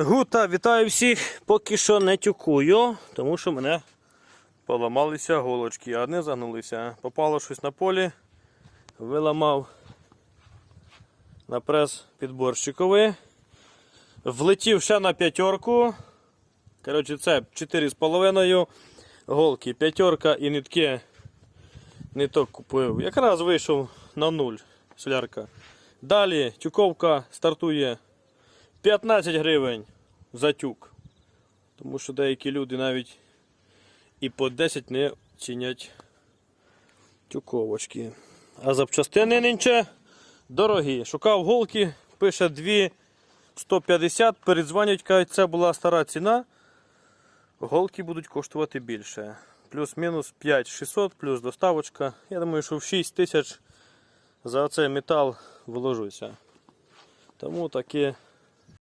Гута, вітаю всіх. Поки що не тюкую, тому що мене поламалися голочки, а одне загнулися. Попало щось на полі, виламав на прес підборщиковий. Влетів ще на п'ятерку. Коротше, це 4,5 голки, п'ятерка і нитки ниток купив. Якраз вийшов на нуль солярка. Далі тюковка стартує 15 гривень за тюк. Тому що деякі люди навіть і по 10 не чинять тюковочки. А запчастини нинче дорогі. Шукав голки, пише 2 150, передзвонять, кажуть, це була стара ціна. Голки будуть коштувати більше. Плюс-мінус 5600, плюс доставочка. Я думаю, що в 6 тисяч за цей метал вложуся. Тому таке